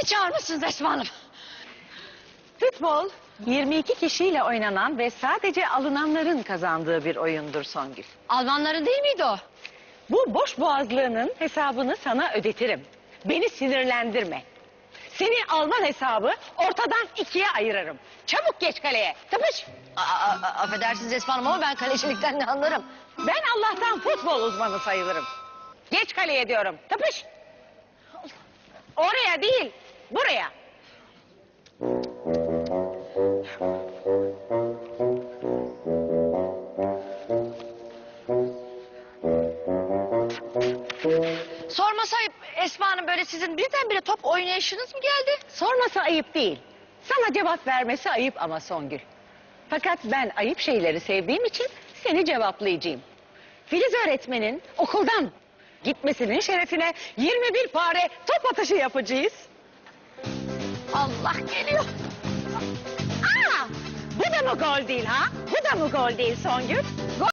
Beni çağırmışsınız Esma Hanım. Futbol 22 kişiyle oynanan ve sadece alınanların kazandığı bir oyundur Songül. Almanların değil miydi o? Bu boş boğazlığının hesabını sana ödetirim. Beni sinirlendirme. Seni Alman hesabı ortadan ikiye ayırırım. Çabuk geç kaleye. Tıpış. Aa, a- a- affedersiniz Esma Hanım ama ben kalecilikten ne anlarım. Ben Allah'tan futbol uzmanı sayılırım. Geç kaleye diyorum. Tıpış. Oraya değil, buraya. Sorması ayıp Esma Hanım böyle sizin birdenbire top oynayışınız mı geldi? Sorması ayıp değil. Sana cevap vermesi ayıp ama Songül. Fakat ben ayıp şeyleri sevdiğim için seni cevaplayacağım. Filiz öğretmenin okuldan gitmesinin şerefine 21 pare top atışı yapacağız. Allah geliyor. Aa, bu da mı gol değil ha? Bu da mı gol değil Songül? Gol